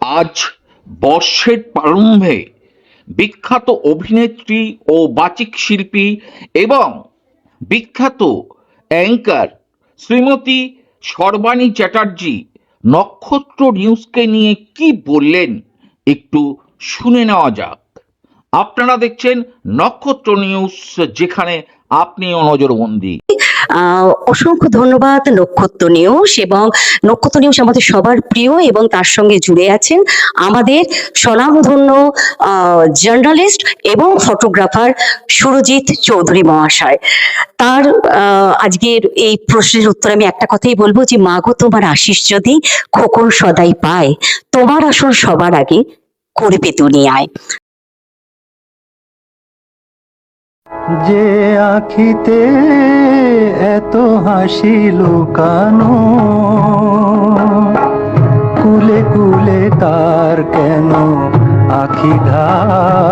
আজ বর্ষের প্রারম্ভে বিখ্যাত অভিনেত্রী ও বাচিক শিল্পী এবং বিখ্যাত অ্যাঙ্কার শ্রীমতী সর্বাণী চ্যাটার্জি নক্ষত্র নিউজকে নিয়ে কি বললেন একটু শুনে নেওয়া যাক। আপনারা দেখছেন নক্ষত্র নিউজ, যেখানে আপনিও নজরবন্দি। অসংখ্য ধন্যবাদ নক্ষত্র নিউজ এবং নক্ষত্র নিউজ আমাদের সবার প্রিয় এবং তার সঙ্গে জুড়ে আছেন আমাদের স্বনামধন্য জার্নালিস্ট এবং ফটোগ্রাফার সুরজিৎ চৌধুরী মহাশয়। তার আজকের এই প্রশ্নের উত্তর আমি একটা কথাই বলব যে, মাগো তোমার আশিস যদি খোকন সদাই পায়, তোমার আসন সবার আগে করবে দুনিয়ায়। যে আখিতে হাসি লুকানো কুলে কুলে তার কেন আখি ধার?